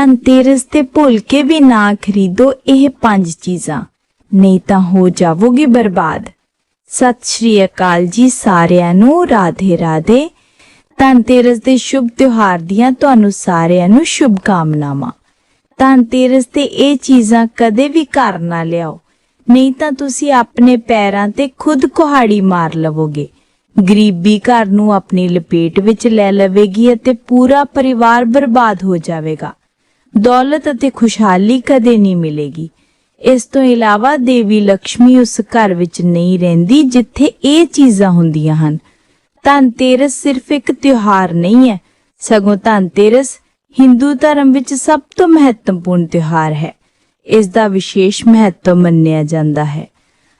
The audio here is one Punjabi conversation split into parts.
ਧਨਤੇਰਸ ਤੇ ਭੁੱਲ ਕੇ ਵੀ ਨਾ ਖਰੀਦੋ ਇਹ ਪੰਜ ਚੀਜ਼ਾਂ। ਨਹੀਂ ਤਾਂ ਹੋ ਜਾਵੋਗੇ ਬਰਬਾਦ। ਸਤਿ ਸ਼੍ਰੀ ਅਕਾਲ ਜੀ ਸਾਰਿਆਂ ਨੂੰ, ਰਾਧੇ ਰਾਧੇ। ਧਨਤੇਰਸ ਦੇ ਸ਼ੁਭ ਤਿਉਹਾਰ ਦੀਆਂ ਤੁਹਾਨੂੰ ਸਾਰਿਆਂ ਨੂੰ ਸ਼ੁਭ ਕਾਮਨਾਵਾਂ ਧਨਤੇਰਸ ਤੇ ਇਹ ਚੀਜ਼ਾਂ ਕਦੇ ਵੀ ਘਰ ਨਾ ਲਿਆਓ। ਨਹੀਂ ਤਾਂ ਤੁਸੀਂ ਆਪਣੇ ਪੈਰਾਂ ਤੇ ਖੁਦ ਕੁਹਾੜੀ ਮਾਰ ਲਵੋਗੇ। ਗਰੀਬੀ ਘਰ ਨੂੰ ਆਪਣੀ ਲਪੇਟ ਵਿੱਚ ਲੈ ਲਵੇਗੀ ਅਤੇ ਪੂਰਾ ਪਰਿਵਾਰ ਬਰਬਾਦ ਹੋ ਜਾਵੇਗਾ। ਦੌਲਤ ਅਤੇ ਖੁਸ਼ਹਾਲੀ ਕਦੇ ਨਹੀਂ ਮਿਲੇਗੀ। ਇਸ ਤੋਂ ਇਲਾਵਾ ਦੇਵੀ ਲక్ష్ਮੀ ਉਸ ਘਰ ਵਿੱਚ ਨਹੀਂ ਰਹਿੰਦੀ ਜਿੱਥੇ ਇਹ ਚੀਜ਼ਾਂ ਹੁੰਦੀਆਂ ਹਨ। ਧਨਤੇਰਸ ਸਿਰਫ ਇੱਕ ਤਿਉਹਾਰ ਨਹੀਂ ਹੈ। ਸਗੋਂ ਧਨਤੇਰਸ ਹਿੰਦੂ ਧਰਮ ਵਿੱਚ ਸਭ ਤੋਂ ਮਹੱਤਵਪੂਰਨ ਤਿਉਹਾਰ ਹੈ। ਇਸ ਦਾ ਵਿਸ਼ੇਸ਼ ਮਹੱਤਵ ਮੰਨਿਆ ਜਾਂਦਾ ਹੈ।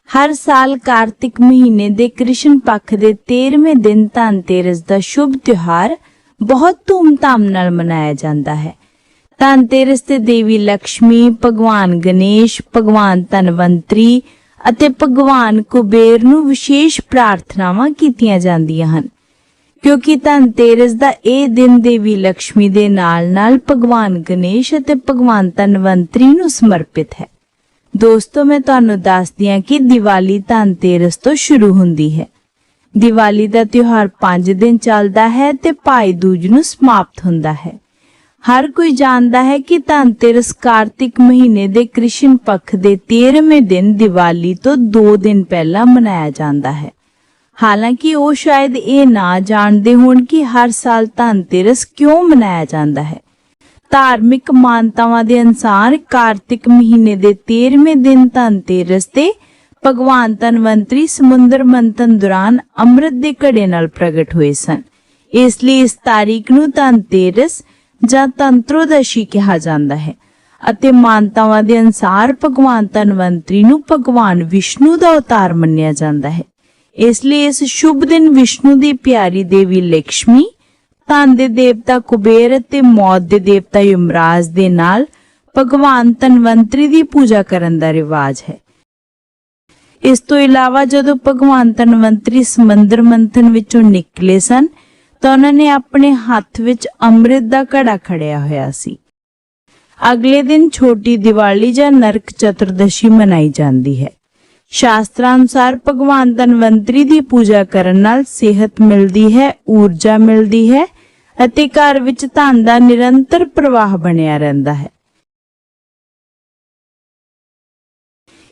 ਹਰ ਸਾਲ ਕਾਰਤਿਕ ਮਹੀਨੇ ਦੇ ਕ੍ਰਿਸ਼ਨ ਪੱਖ ਦੇ 13ਵੇਂ ਦਿਨ ਧਨਤੇਰਸ ਦਾ ਸ਼ੁਭ ਤਿਉਹਾਰ ਬਹੁਤ ਧੂਮਧਾਮ ਨਾਲ ਮਨਾਇਆ ਜਾਂਦਾ ਹੈ। ਧਨਤੇਰਸ ਤੇ ਦੇਵੀ ਲక్ష్ਮੀ ਭਗਵਾਨ ਗਣੇਸ਼, ਭਗਵਾਨ ਧਨਵੰਤਰੀ ਅਤੇ ਭਗਵਾਨ ਕੁਬੇਰ ਨੂੰ ਵਿਸ਼ੇਸ਼ ਪ੍ਰਾਰਥਨਾਵਾਂ ਕੀਤੀਆਂ ਜਾਂਦੀਆਂ ਹਨ। ਕਿਉਂਕਿ ਧਨਤੇਰਸ ਦਾ ਇਹ ਦਿਨ ਦੇਵੀ ਲక్ష్ਮੀ ਦੇ ਨਾਲ-ਨਾਲ ਭਗਵਾਨ ਗਣੇਸ਼ ਅਤੇ ਭਗਵਾਨ ਧਨਵੰਤਰੀ ਨੂੰ ਸਮਰਪਿਤ ਹੈ। ਦੋਸਤੋ, ਮੈਂ ਤੁਹਾਨੂੰ ਦੱਸਦੀ ਹਾਂ ਕਿ ਦੀਵਾਲੀ ਧਨਤੇਰਸ ਤੋਂ ਸ਼ੁਰੂ ਹੁੰਦੀ ਹੈ। ਦੀਵਾਲੀ ਦਾ ਤਿਉਹਾਰ 5 ਦਿਨ ਚੱਲਦਾ ਹੈ ਤੇ ਭਾਈ ਦੂਜ ਨੂੰ ਸਮਾਪਤ ਹੁੰਦਾ ਹੈ। ਹਰ ਕੋਈ ਜਾਣਦਾ ਹੈ ਕਿ ਧਨਤੇਰਸ ਕਾਰਤਿਕ ਮਹੀਨੇ ਦੇ ਕ੍ਰਿਸ਼ਨ ਪੱਖ ਦੇ 13ਵੇਂ ਦਿਨ ਦੀਵਾਲੀ ਤੋਂ 2 ਦਿਨ ਪਹਿਲਾਂ ਮਨਾਇਆ ਜਾਂਦਾ ਹੈ। ਹਾਲਾਂਕਿ ਉਹ ਸ਼ਾਇਦ ਇਹ ਨਾ ਜਾਣਦੇ ਹੋਣ ਕਿ ਹਰ ਸਾਲ ਧਨਤੇਰਸ ਕਿਉਂ ਮਨਾਇਆ ਜਾਂਦਾ ਹੈ। ਧਾਰਮਿਕ ਮਾਨਤਾਵਾਂ ਦੇ ਅਨੁਸਾਰ ਕਾਰਤਿਕ ਮਹੀਨੇ ਦੇ 13ਵੇਂ ਦਿਨ ਧਨਤੇਰਸ ਤੇ ਭਗਵਾਨ ਧਨਵੰਤਰੀ ਸਮੁੰਦਰ ਮੰਥਨ ਦੌਰਾਨ ਅੰਮ੍ਰਿਤ ਦੇ ਘੜੇ ਨਾਲ ਪ੍ਰਗਟ ਹੋਏ ਸਨ। ਇਸ ਲਈ ਇਸ ਤਾਰੀਖ ਨੂੰ ਧਨਤੇਰਸ ਜਾਂ ਤੰਤਰੋਦਸ਼ੀ ਕਿਹਾ ਜਾਂਦਾ ਹੈ ਅਤੇ ਮਾਨਤਾਵਾਂ ਦੇ ਅਨੁਸਾਰ ਭਗਵਾਨ ਧਨਵੰਤਰੀ ਨੂੰ ਭਗਵਾਨ ਵਿਸ਼ਨੂੰ ਦਾ ਅਵਤਾਰ ਮੰਨਿਆ ਜਾਂਦਾ ਹੈ। ਇਸ ਲਈ ਇਸ ਸ਼ੁਭ ਦਿਨ ਵਿਸ਼ਨੂੰ ਦੀ ਪਿਆਰੀ ਦੇਵੀ ਲక్ష్ਮੀ ਧਨ ਦੇ ਦੇਵਤਾ ਕੁਬੇਰ ਅਤੇ ਮੌਤ ਦੇ ਦੇਵਤਾ ਯਮਰਾਜ ਦੇ ਨਾਲ ਭਗਵਾਨ ਧਨਵੰਤਰੀ ਦੀ ਪੂਜਾ ਕਰਨ ਦਾ ਰਿਵਾਜ ਹੈ। ਇਸ ਤੋਂ ਇਲਾਵਾ ਜਦੋਂ ਭਗਵਾਨ ਧਨਵੰਤਰੀ ਸਮੁੰਦਰ ਮੰਥਨ ਵਿੱਚੋਂ ਨਿਕਲੇ ਸਨ ਤਾਂ ਉਹਨਾਂ ਨੇ ਆਪਣੇ ਹੱਥ ਵਿੱਚ ਅੰਮ੍ਰਿਤ ਦਾ ਘੜਾ ਖੜਿਆ ਹੋਇਆ ਸੀ। ਅਗਲੇ ਦਿਨ ਛੋਟੀ ਦੀਵਾਲੀ ਜਾਂ ਨਰਕ ਚਤੁਰਦਸ਼ੀ ਮਨਾਈ ਜਾਂਦੀ ਹੈ। ਸ਼ਾਸਤਰਾਂ ਅਨੁਸਾਰ ਭਗਵਾਨ ਧਨਵੰਤਰੀ ਦੀ ਪੂਜਾ ਕਰਨ ਨਾਲ ਸਿਹਤ ਮਿਲਦੀ ਹੈ, ਊਰਜਾ ਮਿਲਦੀ ਹੈ ਅਤੇ ਘਰ ਵਿੱਚ ਧਨ ਦਾ ਨਿਰੰਤਰ ਪ੍ਰਵਾਹ ਬਣਿਆ ਰਹਿੰਦਾ ਹੈ।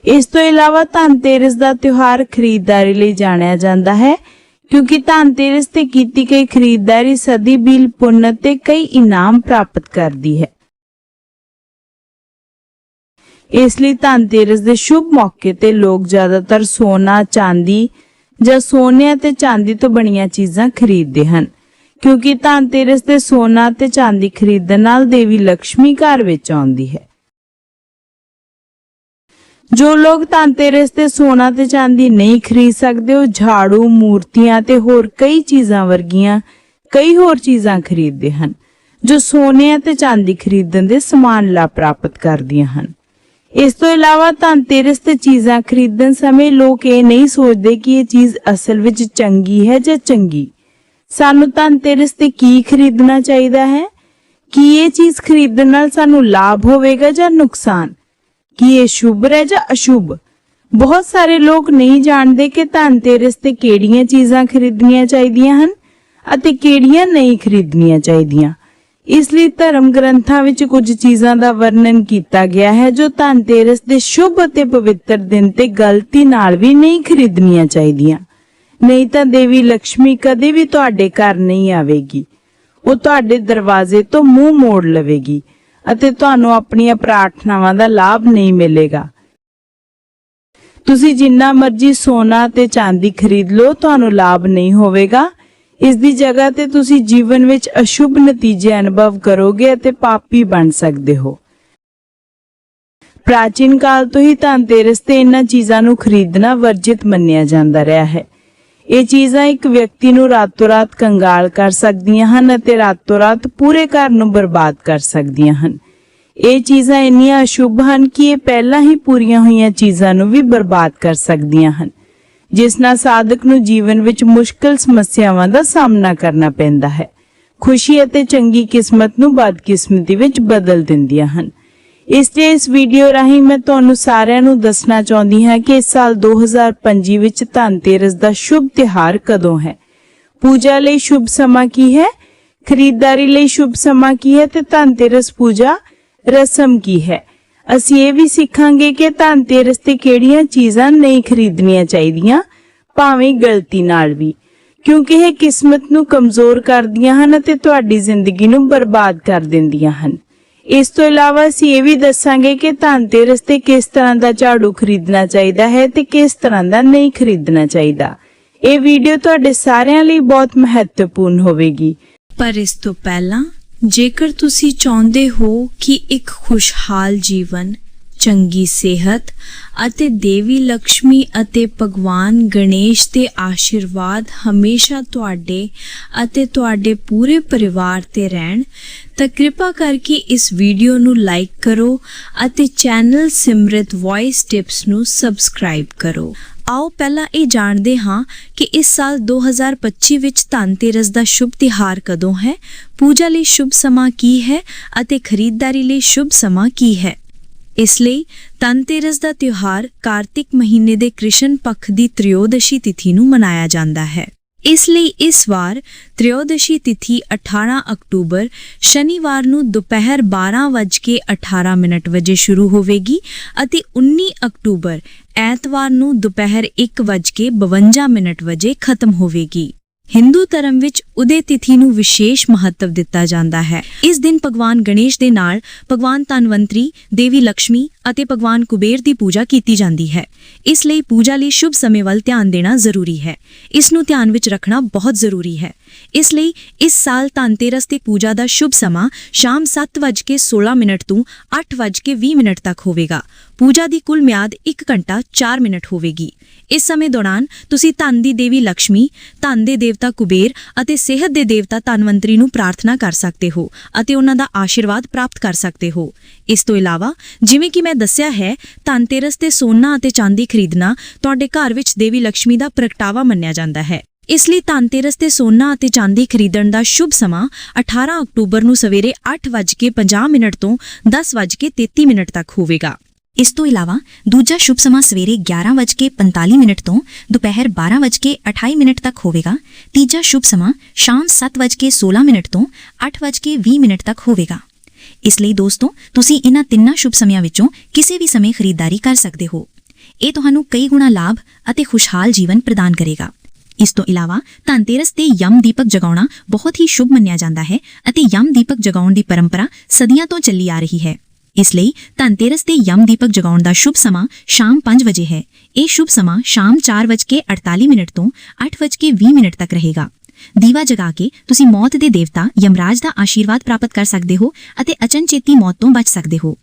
ਇਸ ਤੋਂ ਇਲਾਵਾ ਧਨਤੇਰਸ ਦਾ ਤਿਉਹਾਰ ਖਰੀਦਦਾਰੀ ਲਈ ਜਾਣਿਆ ਜਾਂਦਾ ਹੈ। ਕਿਉਂਕਿ ਧਨਤੇਰਸ ਤੇ ਕੀਤੀ ਗਈ ਖਰੀਦਦਾਰੀ ਸਦੀ ਬੀਲ ਪੁੰਨ ਤੇ ਕਈ ਇਨਾਮ ਪ੍ਰਾਪਤ ਕਰਦੀ ਹੈ। ਇਸ ਲਈ ਧਨਤੇਰਸ ਦੇ ਸ਼ੁਭ ਮੌਕੇ ਤੇ ਲੋਕ ਜ਼ਿਆਦਾਤਰ ਸੋਨਾ, ਚਾਂਦੀ ਜਾਂ ਸੋਨੇ ਅਤੇ ਚਾਂਦੀ ਤੋਂ ਬਣੀਆਂ ਚੀਜ਼ਾਂ ਖਰੀਦਦੇ ਹਨ। ਕਿਉਂਕਿ ਧਨਤੇਰਸ ਤੇ ਸੋਨਾ ਤੇ ਚਾਂਦੀ ਖਰੀਦਣ ਨਾਲ ਦੇਵੀ ਲక్ష్ਮੀ ਘਰ ਵਿੱਚ ਆਉਂਦੀ ਹੈ। ਜੋ ਲੋਕ ਧਨਤੇਰਸ ਤੇ ਸੋਨਾ ਤੇ ਚਾਂਦੀ ਨਹੀਂ ਖਰੀਦ ਸਕਦੇ, ਉਹ ਝਾੜੂ, ਮੂਰਤੀਆਂ ਤੇ ਹੋਰ ਕਈ ਚੀਜ਼ਾਂ ਵਰਗੀਆਂ, ਕਈ ਹੋਰ ਚੀਜ਼ਾਂ ਖਰੀਦਦੇ ਹਨ, ਜੋ ਸੋਨੇ ਅਤੇ ਚਾਂਦੀ ਖਰੀਦਣ ਦੇ ਸਮਾਨ ਲਾਭ ਪ੍ਰਾਪਤ ਕਰਦੀਆਂ ਹਨ। ਇਸ ਤੋਂ ਇਲਾਵਾ ਧਨਤੇਰਸ ਤੇ ਚੀਜ਼ਾਂ ਖਰੀਦਣ ਸਮੇਂ ਲੋਕ ਇਹ ਨਹੀਂ ਸੋਚਦੇ ਕਿ ਇਹ ਚੀਜ਼ ਅਸਲ ਵਿੱਚ ਚੰਗੀ ਹੈ ਜਾਂ ਚੰਗੀ। ਸਾਨੂੰ ਧਨਤੇਰਸ ਤੇ ਕੀ ਖਰੀਦਣਾ ਚਾਹੀਦਾ ਹੈ? ਕੀ ਇਹ ਚੀਜ਼ ਖਰੀਦਣ ਨਾਲ ਸਾਨੂੰ ਲਾਭ ਹੋਵੇਗਾ ਜਾਂ ਨੁਕਸਾਨ? ਕੀ ਇਹ ਸ਼ੁਭ ਹੈ ਜਾਂ ਅਸ਼ੁਭ? ਬਹੁਤ ਸਾਰੇ ਲੋਕ ਨਹੀਂ ਜਾਣਦੇ ਕਿ ਧਨਤੇਰਸ ਤੇ ਕਿਹੜੀਆਂ ਚੀਜ਼ਾਂ ਖਰੀਦਣੀਆਂ ਚਾਹੀਦੀਆਂ ਹਨ ਅਤੇ ਕਿਹੜੀਆਂ ਨਹੀਂ ਖਰੀਦਣੀਆਂ ਚਾਹੀਦੀਆਂ। ਇਸ ਲਈ ਧਰਮ ਗ੍ਰੰਥਾਂ ਵਿੱਚ ਕੁਝ ਚੀਜ਼ਾਂ ਦਾ ਵਰਣਨ ਕੀਤਾ ਗਿਆ ਹੈ ਜੋ ਧਨਤੇਰਸ ਦੇ ਸ਼ੁਭ ਅਤੇ ਪਵਿੱਤਰ ਦਿਨ ਤੇ ਗਲਤੀ ਨਾਲ ਵੀ ਨਹੀਂ ਖਰੀਦਣੀਆਂ ਚਾਹੀਦੀਆਂ। ਨਹੀਂ ਤਾਂ ਦੇਵੀ ਲక్ష్ਮੀ ਕਦੇ ਵੀ ਤੁਹਾਡੇ ਘਰ ਨਹੀਂ ਆਵੇਗੀ। ਉਹ ਤੁਹਾਡੇ ਦਰਵਾਜ਼ੇ ਤੋਂ ਮੂੰਹ ਮੋੜ ਲਵੇਗੀ। ਅਤੇ ਤੁਹਾਨੂੰ ਆਪਣੀਆਂ ਪ੍ਰਾਰਥਨਾਵਾਂ ਦਾ ਲਾਭ ਨਹੀਂ ਮਿਲੇਗਾ। ਤੁਸੀਂ ਜਿੰਨਾ ਮਰਜ਼ੀ ਸੋਨਾ ਤੇ ਚਾਂਦੀ ਖਰੀਦ ਲਓ, ਤੁਹਾਨੂੰ ਲਾਭ ਨਹੀਂ ਹੋਵੇਗਾ। ਇਸ ਦੀ ਜਗ੍ਹਾ ਤੇ ਤੁਸੀਂ ਜੀਵਨ ਵਿੱਚ ਅਸ਼ੁਭ ਨਤੀਜੇ ਅਨੁਭਵ ਕਰੋਗੇ ਅਤੇ ਪਾਪੀ ਬਣ ਸਕਦੇ ਹੋ। ਪ੍ਰਾਚੀਨ ਕਾਲ ਤੋਂ ਹੀ ਧਨਤੇਰਸ ਤੇ ਇਹਨਾਂ ਚੀਜ਼ਾਂ ਨੂੰ ਖਰੀਦਣਾ ਵਰਜਿਤ ਮੰਨਿਆ ਜਾਂਦਾ ਰਿਹਾ ਹੈ। ਇਹ ਚੀਜ਼ਾਂ ਇੱਕ ਵਿਅਕਤੀ ਨੂੰ ਰਾਤੋਂ ਰਾਤ ਕੰਗਾਲ ਕਰ ਸਕਦੀਆਂ ਹਨ ਅਤੇ ਰਾਤੋਂ ਰਾਤ ਪੂਰੇ ਘਰ ਨੂੰ ਬਰਬਾਦ ਕਰ ਸਕਦੀਆਂ ਹਨ। ਇਹ ਚੀਜ਼ਾਂ ਇੰਨੀਆਂ ਅਸ਼ੁਭ ਹਨ ਕਿ ਇਹ ਪਹਿਲਾਂ ਹੀ ਪੂਰੀਆਂ ਹੋਈਆਂ ਚੀਜ਼ਾਂ ਨੂੰ ਵੀ ਬਰਬਾਦ ਕਰ ਸਕਦੀਆਂ ਹਨ। ਜਿਸ ਨਾਲ ਸਾਧਕ ਨੂੰ ਜੀਵਨ ਵਿੱਚ ਮੁਸ਼ਕਲ ਸਮੱਸਿਆਵਾਂ ਦਾ ਸਾਹਮਣਾ ਕਰਨਾ ਪੈਂਦਾ ਹੈ। ਖੁਸ਼ੀ ਅਤੇ ਚੰਗੀ ਕਿਸਮਤ ਨੂੰ ਬਦਕਿਸਮਤੀ ਵਿੱਚ ਬਦਲ ਦਿੰਦੀਆਂ ਹਨ। ਇਸ ਲਈ ਇਸ ਵੀਡੀਓ ਰਾਹੀਂ ਮੈਂ ਤੁਹਾਨੂੰ ਸਾਰਿਆਂ ਨੂੰ ਦੱਸਣਾ ਚਾਹੁੰਦੀ ਹਾਂ ਕਿ ਇਸ ਸਾਲ 2025 ਵਿੱਚ ਧਨਤੇਰਸ ਦਾ ਸ਼ੁਭ ਤਿਹਾਰ ਕਦੋਂ ਹੈ? ਪੂਜਾ ਲਈ ਸ਼ੁਭ ਸਮਾਂ ਕੀ ਹੈ? ਖਰੀਦਦਾਰੀ ਲਈ ਸ਼ੁਭ ਸਮਾਂ ਕੀ ਹੈ ਤੇ ਧਨਤੇਰਸ ਪੂਜਾ ਰਸਮ ਕੀ ਹੈ? ਅਸੀਂ ਇਹ ਵੀ ਸਿੱਖਾਂਗੇ ਕਿ ਧਨਤੇਰਸ ਤੇ ਕਿਹੜੀਆਂ ਚੀਜ਼ਾਂ ਨਹੀਂ ਖਰੀਦਣੀਆਂ ਚਾਹੀਦੀਆਂ, ਭਾਵੇਂ ਗਲਤੀ ਨਾਲ ਵੀ। ਕਿਉਂਕਿ ਇਹ ਕਿਸਮਤ ਨੂੰ ਕਮਜ਼ੋਰ ਕਰਦੀਆਂ ਹਨ ਅਤੇ ਤੁਹਾਡੀ ਜ਼ਿੰਦਗੀ ਨੂੰ ਬਰਬਾਦ ਕਰ ਦਿੰਦੀਆਂ ਹਨ। ਇਸ ਤੋਂ ਇਲਾਵਾ ਅਸੀਂ ਇਹ ਵੀ ਦੱਸਾਂਗੇ ਕਿ ਧਨਤੇਰਸ ਤੇ ਕਿਸ ਤਰ੍ਹਾਂ ਦਾ ਝਾੜੂ ਖਰੀਦਣਾ ਚਾਹੀਦਾ ਹੈ ਤੇ ਕਿਸ ਤਰ੍ਹਾਂ ਦਾ ਨਹੀਂ ਖਰੀਦਣਾ ਚਾਹੀਦਾ। ਇਹ ਵੀਡੀਓ ਤੁਹਾਡੇ ਸਾਰਿਆਂ ਲਈ ਬਹੁਤ ਮਹੱਤਵਪੂਰਨ ਹੋਵੇਗੀ। ਪਰ ਇਸ ਤੋਂ ਪਹਿਲਾਂ ਜੇਕਰ ਤੁਸੀਂ ਚਾਹੁੰਦੇ ਹੋ ਕਿ ਇੱਕ ਖੁਸ਼ਹਾਲ ਜੀਵਨ ਚੰਗੀ ਸਿਹਤ ਅਤੇ ਦੇਵੀ ਲక్ష్ਮੀ ਅਤੇ ਭਗਵਾਨ ਗਣੇਸ਼ ਦੇ ਆਸ਼ੀਰਵਾਦ ਹਮੇਸ਼ਾ ਤੁਹਾਡੇ ਅਤੇ ਤੁਹਾਡੇ ਪੂਰੇ ਪਰਿਵਾਰ ਤੇ ਰਹਿਣ। ਤਾਂ ਕਿਰਪਾ ਕਰਕੇ ਇਸ ਵੀਡੀਓ ਨੂੰ ਲਾਈਕ ਕਰੋ ਅਤੇ ਚੈਨਲ ਸਿਮਰਤ ਵੌਇਸ ਟਿਪਸ ਨੂੰ ਸਬਸਕ੍ਰਾਈਬ ਕਰੋ। ਆਓ ਪਹਿਲਾਂ ਇਹ ਜਾਣਦੇ ਹਾਂ ਕਿ ਇਸ ਸਾਲ 2025 ਵਿੱਚ ਧਨਤੇਰਸ ਦਾ ਸ਼ੁਭ ਤਿਹਾਰ ਕਦੋਂ ਹੈ, ਪੂਜਾ ਲਈ ਸ਼ੁਭ ਸਮਾਂ ਕੀ ਹੈ ਅਤੇ ਖਰੀਦਦਾਰੀ ਲਈ ਸ਼ੁਭ ਸਮਾਂ ਕੀ ਹੈ। ਇਸ ਲਈ ਧਨਤੇਰਸ ਦਾ ਤਿਉਹਾਰ ਕਾਰਤਿਕ ਮਹੀਨੇ ਦੇ ਕ੍ਰਿਸ਼ਨ ਪੱਖ ਦੀ ਤ੍ਰਿਯੋਦਸ਼ੀ ਤਿਥੀ ਨੂੰ ਮਨਾਇਆ ਜਾਂਦਾ ਹੈ। ਇਸ ਲਈ ਇਸ ਵਾਰ ਤ੍ਰਿਯੋਦਸ਼ੀ ਤਿਥੀ 18 ਅਕਤੂਬਰ ਸ਼ਨੀਵਾਰ ਨੂੰ ਦੁਪਹਿਰ 12:18 ਮਿੰਟ ਵਜੇ ਸ਼ੁਰੂ ਹੋਵੇਗੀ ਅਤੇ 19 ਅਕਤੂਬਰ ਐਤਵਾਰ ਨੂੰ ਦੁਪਹਿਰ 1:52 ਮਿੰਟ ਵਜੇ ਖਤਮ ਹੋਵੇਗੀ। ਹਿੰਦੂ ਧਰਮ ਵਿੱਚ ਉਦੇ ਤਿਥੀ ਨੂੰ ਵਿਸ਼ੇਸ਼ ਮਹੱਤਵ ਦਿੱਤਾ ਜਾਂਦਾ ਹੈ। ਇਸ ਦਿਨ ਭਗਵਾਨ ਗਣੇਸ਼ ਦੇ ਨਾਲ ਭਗਵਾਨ ਧਨਵੰਤਰੀ, ਦੇਵੀ ਲక్ష్ਮੀ ਅਤੇ ਭਗਵਾਨ ਕੁਬੇਰ ਦੀ ਪੂਜਾ ਕੀਤੀ ਜਾਂਦੀ ਹੈ। ਇਸ ਲਈ ਪੂਜਾ ਲਈ ਸ਼ੁਭ ਸਮੇਂ ਵੱਲ ਧਿਆਨ ਦੇਣਾ ਜ਼ਰੂਰੀ ਹੈ। ਇਸ ਨੂੰ ਧਿਆਨ ਵਿੱਚ ਰੱਖਣਾ ਬਹੁਤ ਜ਼ਰੂਰੀ ਹੈ। ਇਸ ਲਈ ਇਸ ਸਾਲ ਧਨਤੇਰਸ ਦੀ ਪੂਜਾ ਦਾ ਸ਼ੁਭ ਸਮਾਂ ਸ਼ਾਮ 7:16 ਮਿੰਟ ਤੋਂ 8:20 ਮਿੰਟ ਤੱਕ ਹੋਵੇਗਾ। ਪੂਜਾ ਦੀ ਕੁੱਲ ਮਿਆਦ 1 ਘੰਟਾ 4 ਮਿੰਟ ਹੋਵੇਗੀ। ਇਸ ਸਮੇਂ ਦੌਰਾਨ ਤੁਸੀਂ ਧਨ ਦੀ ਦੇਵੀ ਲక్ష్ਮੀ ਧਨ ਦੇ ਦੇਵ ਦੇਵਤਾ ਕੁਬੇਰ ਅਤੇ ਸਿਹਤ ਦੇ ਦੇਵਤਾ ਧਨਵੰਤਰੀ ਨੂੰ ਪ੍ਰਾਰਥਨਾ ਕਰ ਸਕਦੇ ਹੋ ਅਤੇ ਉਹਨਾਂ ਦਾ ਆਸ਼ੀਰਵਾਦ ਪ੍ਰਾਪਤ ਕਰ ਸਕਦੇ ਹੋ। ਇਸ ਤੋਂ ਇਲਾਵਾ, ਜਿਵੇਂ ਕਿ ਮੈਂ ਦੱਸਿਆ ਹੈ, ਧਨਤੇਰਸ ਤੇ ਸੋਨਾ ਅਤੇ ਚਾਂਦੀ ਖਰੀਦਣਾ ਤੁਹਾਡੇ ਘਰ ਵਿੱਚ ਦੇਵੀ ਲక్ష్ਮੀ ਦਾ ਪ੍ਰਗਟਾਵਾ ਮੰਨਿਆ ਜਾਂਦਾ ਹੈ। ਇਸ ਲਈ ਧਨਤੇਰਸ ਤੇ ਸੋਨਾ ਅਤੇ ਚਾਂਦੀ ਖਰੀਦਣ ਦਾ ਸ਼ੁਭ ਸਮਾਂ 18 ਅਕਤੂਬਰ ਨੂੰ ਸਵੇਰੇ 8:50 ਮਿੰਟ ਤੋਂ 10:33 ਮਿੰਟ ਤੱਕ ਹੋਵੇਗਾ। ਇਸ ਤੋਂ ਇਲਾਵਾ ਦੂਜਾ ਸ਼ੁਭ ਸਮਾਂ ਸਵੇਰੇ 11:45 ਮਿੰਟ ਤੋਂ ਦੁਪਹਿਰ 12:28 ਮਿੰਟ ਤੱਕ ਹੋਵੇਗਾ। ਤੀਜਾ ਸ਼ੁਭ ਸਮਾਂ ਸ਼ਾਮ 7:16 ਮਿੰਟ ਤੋਂ 8:20 ਮਿੰਟ ਤੱਕ ਹੋਵੇਗਾ। ਇਸ ਲਈ ਦੋਸਤੋ, ਤੁਸੀਂ ਇਹਨਾਂ ਤਿੰਨਾਂ ਸ਼ੁਭ ਸਮਿਆਂ ਵਿੱਚੋਂ ਕਿਸੇ ਵੀ ਸਮੇਂ ਖਰੀਦਦਾਰੀ ਕਰ ਸਕਦੇ ਹੋ। ਇਹ ਤੁਹਾਨੂੰ ਕਈ ਗੁਣਾ ਲਾਭ ਅਤੇ ਖੁਸ਼ਹਾਲ ਜੀਵਨ ਪ੍ਰਦਾਨ ਕਰੇਗਾ। ਇਸ ਤੋਂ ਇਲਾਵਾ ਧਨਤੇਰਸ ਤੇ ਯਮ ਦੀਪਕ ਜਗਾਉਣਾ ਬਹੁਤ ਹੀ ਸ਼ੁਭ ਮੰਨਿਆ ਜਾਂਦਾ ਹੈ ਅਤੇ ਯਮ ਦੀਪਕ ਜਗਾਉਣ ਦੀ ਪਰੰਪਰਾ ਸਦੀਆਂ ਤੋਂ ਚੱਲੀ ਆ ਰਹੀ ਹੈ। ਇਸ ਲਈ ਧਨਤੇਰਸ ਤੇ ਯਮ ਦੀਪਕ ਜਗਾਉਣ ਦਾ ਸ਼ੁਭ ਸਮਾਂ ਸ਼ਾਮ 5 ਵਜੇ ਹੈ। ਇਹ ਸ਼ੁਭ ਸਮਾਂ ਸ਼ਾਮ 4:48 ਮਿੰਟ ਤੋਂ 8:20 ਮਿੰਟ ਤੱਕ ਰਹੇਗਾ। ਦੀਵਾ ਜਗਾ ਕੇ ਤੁਸੀਂ ਮੌਤ ਦੇ ਦੇਵਤਾ ਯਮਰਾਜ ਦਾ ਆਸ਼ੀਰਵਾਦ ਪ੍ਰਾਪਤ ਕਰ ਸਕਦੇ ਹੋ ਅਤੇ ਅਚਨਚੇਤੀ ਮੌਤ ਤੋਂ ਬਚ ਸਕਦੇ ਹੋ।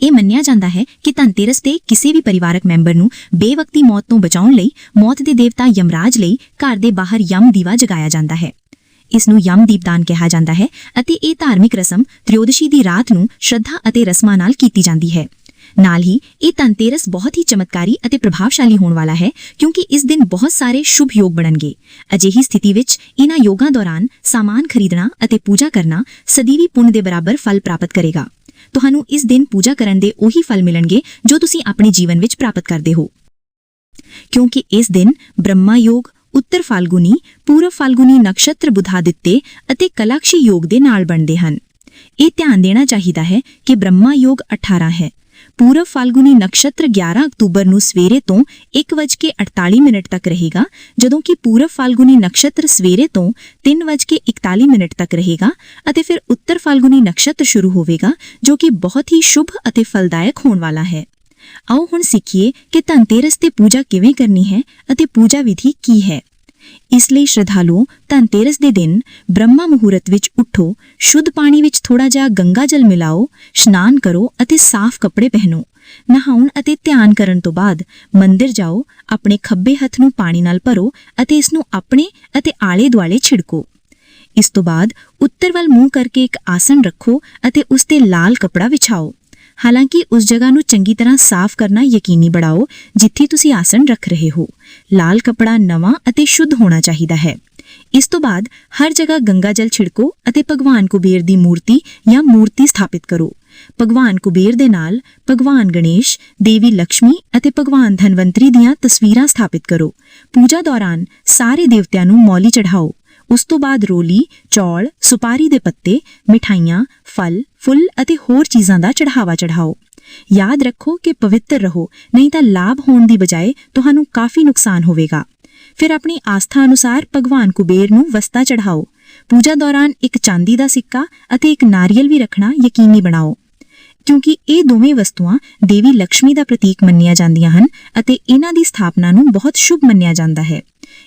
ਇਹ ਮੰਨਿਆ ਜਾਂਦਾ ਹੈ ਕਿ ਧਨਤੇਰਸ ਤੇ ਕਿਸੇ ਵੀ ਪਰਿਵਾਰਕ ਮੈਂਬਰ ਨੂੰ ਬੇਵਕਤੀ ਮੌਤ ਤੋਂ ਬਚਾਉਣ ਲਈ ਮੌਤ ਦੇ ਦੇਵਤਾ ਯਮਰਾਜ ਲਈ ਘਰ ਦੇ ਬਾਹਰ ਯਮ ਦੀਵਾ ਜਗਾਇਆ ਜਾਂਦਾ ਹੈ। ਇਸ ਨੂੰ ਯਮ ਦੀਪਦਾਨ ਕਿਹਾ ਜਾਂਦਾ ਹੈ ਅਤੇ ਇਹ ਧਾਰਮਿਕ ਰਸਮ ਤ੍ਰਿਯੋਦਸ਼ੀ ਦੀ ਰਾਤ ਨੂੰ ਸ਼ਰਧਾ ਅਤੇ ਰਸਮਾਂ ਨਾਲ ਕੀਤੀ ਜਾਂਦੀ ਹੈ। ਨਾਲ ਹੀ ਇਹ ਧਨਤੇਰਸ ਬਹੁਤ ਹੀ ਚਮਤਕਾਰੀ ਅਤੇ ਪ੍ਰਭਾਵਸ਼ਾਲੀ ਹੋਣ ਵਾਲਾ ਹੈ ਕਿਉਂਕਿ ਇਸ ਦਿਨ ਬਹੁਤ ਸਾਰੇ ਸ਼ੁਭ ਯੋਗ ਬਣਨਗੇ। ਅਜਿਹੀ ਸਥਿਤੀ ਵਿੱਚ ਇਹਨਾਂ ਯੋਗਾਂ ਦੌਰਾਨ ਸਾਮਾਨ ਖਰੀਦਣਾ ਅਤੇ ਪੂਜਾ ਕਰਨਾ ਸਦੀਵੀ ਪੁੰਨ ਦੇ ਬਰਾਬਰ ਫਲ ਪ੍ਰਾਪਤ ਕਰੇਗਾ। ਤੁਹਾਨੂੰ ਇਸ ਦਿਨ ਪੂਜਾ ਕਰਨ ਦੇ ਉਹੀ ਫਲ ਮਿਲਣਗੇ ਜੋ ਤੁਸੀਂ ਆਪਣੇ ਜੀਵਨ ਵਿੱਚ ਪ੍ਰਾਪਤ ਕਰਦੇ ਹੋ। ਕਿਉਂਕਿ ਇਸ ਦਿਨ ਬ੍ਰਹਮਾ ਯੋਗ ਉੱਤਰ ਫਾਲਗੁਨੀ, ਪੂਰਬ ਫਾਲਗੁਨੀ ਨਕਸ਼ਤਰ ਬੁਧਾ ਦਿੱਤੇ ਅਤੇ ਕਲਾਕਸ਼ੀ ਯੋਗ ਦੇ ਨਾਲ ਬਣਦੇ ਹਨ। ਇਹ ਧਿਆਨ ਦੇਣਾ ਚਾਹੀਦਾ ਹੈ ਕਿ ਬ੍ਰਹਮਾ ਯੋਗ 18 ਹੈ। ਪੂਰਬ ਫਾਲਗੁਨੀ ਨਕਸ਼ਤਰ 11 ਅਕਤੂਬਰ ਨੂੰ ਸਵੇਰੇ ਤੋਂ 1:48 ਮਿੰਟ ਤੱਕ ਰਹੇਗਾ, ਜਦੋਂ ਕਿ ਪੂਰਬ ਫਾਲਗੁਨੀ ਨਕਸ਼ਤਰ ਸਵੇਰੇ ਤੋਂ 3:41 ਮਿੰਟ ਤੱਕ ਰਹੇਗਾ ਅਤੇ ਫਿਰ ਉੱਤਰ ਫਾਲਗੁਨੀ ਨਕਸ਼ਤਰ ਸ਼ੁਰੂ ਹੋਵੇਗਾ, ਜੋ ਕਿ ਬਹੁਤ ਹੀ ਸ਼ੁਭ ਅਤੇ ਫਲਦਾਇਕ ਹੋਣ ਵਾਲਾ ਹੈ। ਆਓ ਹੁਣ ਸਿੱਖੀਏ ਕਿ ਧਨਤੇਰਸ ਤੇ ਪੂਜਾ ਕਿਵੇਂ ਕਰਨੀ ਹੈ ਅਤੇ ਪੂਜਾ ਵਿਧੀ ਕੀ ਹੈ। ਇਸ ਲਈ ਸ਼ਰਧਾਲੂ ਧਨਤੇਰਸ ਦੇ ਦਿਨ ਬ੍ਰਹਮਾ ਮੁਹੂਰਤ ਵਿੱਚ ਉੱਠੋ, ਸ਼ੁੱਧ ਪਾਣੀ ਵਿੱਚ ਥੋੜਾ ਜਿਹਾ ਗੰਗਾ ਜਲ ਮਿਲਾਓ, ਇਸ਼ਨਾਨ ਕਰੋ ਅਤੇ ਸਾਫ਼ ਕੱਪੜੇ ਪਹਿਨੋ। ਨਹਾਉਣ ਅਤੇ ਧਿਆਨ ਕਰਨ ਤੋਂ ਬਾਅਦ ਮੰਦਿਰ ਜਾਓ, ਆਪਣੇ ਖੱਬੇ ਹੱਥ ਨੂੰ ਪਾਣੀ ਨਾਲ ਭਰੋ ਅਤੇ ਇਸ ਨੂੰ ਆਪਣੇ ਅਤੇ ਆਲੇ ਦੁਆਲੇ ਛਿੜਕੋ। ਇਸ ਤੋਂ ਬਾਅਦ ਉੱਤਰ ਵੱਲ ਮੂੰਹ ਕਰਕੇ ਇੱਕ ਆਸਣ ਰੱਖੋ ਅਤੇ ਉਸ ਤੇ ਲਾਲ ਕਪੜਾ ਵਿਛਾਓ। ਹਾਲਾਂਕਿ ਉਸ ਜਗ੍ਹਾ ਨੂੰ ਚੰਗੀ ਤਰ੍ਹਾਂ ਸਾਫ਼ ਕਰਨਾ ਯਕੀਨੀ ਬਣਾਓ, ਜਿੱਥੇ ਤੁਸੀਂ ਆਸਣ ਰੱਖ ਰਹੇ ਹੋ। ਲਾਲ ਕਪੜਾ ਨਵਾਂ ਅਤੇ ਸ਼ੁੱਧ ਹੋਣਾ ਚਾਹੀਦਾ ਹੈ। ਇਸ ਤੋਂ ਬਾਅਦ ਹਰ ਜਗ੍ਹਾ ਗੰਗਾ ਜਲ ਛਿੜਕੋ ਅਤੇ ਭਗਵਾਨ ਕੁਬੇਰ ਦੀ ਮੂਰਤੀ ਜਾਂ ਮੂਰਤੀ ਸਥਾਪਿਤ ਕਰੋ। ਭਗਵਾਨ ਕੁਬੇਰ ਦੇ ਨਾਲ ਭਗਵਾਨ ਗਣੇਸ਼, ਦੇਵੀ ਲక్ష్ਮੀ ਅਤੇ ਭਗਵਾਨ ਧਨਵੰਤਰੀ ਦੀਆਂ ਤਸਵੀਰਾਂ ਸਥਾਪਿਤ ਕਰੋ। ਪੂਜਾ ਦੌਰਾਨ ਸਾਰੇ ਦੇਵਤਿਆਂ ਨੂੰ ਮੌਲੀ ਚੜਾਓ ਉਸ ਤੋਂ ਬਾਅਦ ਰੋਲੀ, ਚੌਲ, ਸੁਪਾਰੀ ਦੇ ਪੱਤੇ, ਮਿਠਾਈਆਂ, ਫਲ, ਫੁੱਲ ਅਤੇ ਹੋਰ ਚੀਜ਼ਾਂ ਦਾ ਚੜਾਵਾ ਚੜਾਓ ਯਾਦ ਰੱਖੋ ਕਿ ਪਵਿੱਤਰ ਰਹੋ, ਨਹੀਂ ਤਾਂ ਲਾਭ ਹੋਣ ਦੀ ਬਜਾਏ ਤੁਹਾਨੂੰ ਕਾਫੀ ਨੁਕਸਾਨ ਹੋਵੇਗਾ। ਫਿਰ ਆਪਣੀ ਆਸਥਾ ਅਨੁਸਾਰ ਭਗਵਾਨ ਕੁਬੇਰ ਨੂੰ ਵਸਤਾ ਚੜਾਓ ਪੂਜਾ ਦੌਰਾਨ ਇੱਕ ਚਾਂਦੀ ਦਾ ਸਿੱਕਾ ਅਤੇ ਇੱਕ ਨਾਰੀਅਲ ਵੀ ਰੱਖਣਾ ਯਕੀਨੀ ਬਣਾਓ। ਕਿਉਂਕਿ ਇਹ ਦੋਵੇਂ ਵਸਤੂਆਂ ਦੇਵੀ ਲక్ష్ਮੀ ਦਾ ਪ੍ਰਤੀਕ ਮੰਨੀਆਂ ਜਾਂਦੀਆਂ ਹਨ ਅਤੇ ਇਹਨਾਂ ਦੀ ਸਥਾਪਨਾ ਨੂੰ ਬਹੁਤ ਸ਼ੁਭ ਮੰਨਿਆ ਜਾਂਦਾ ਹੈ।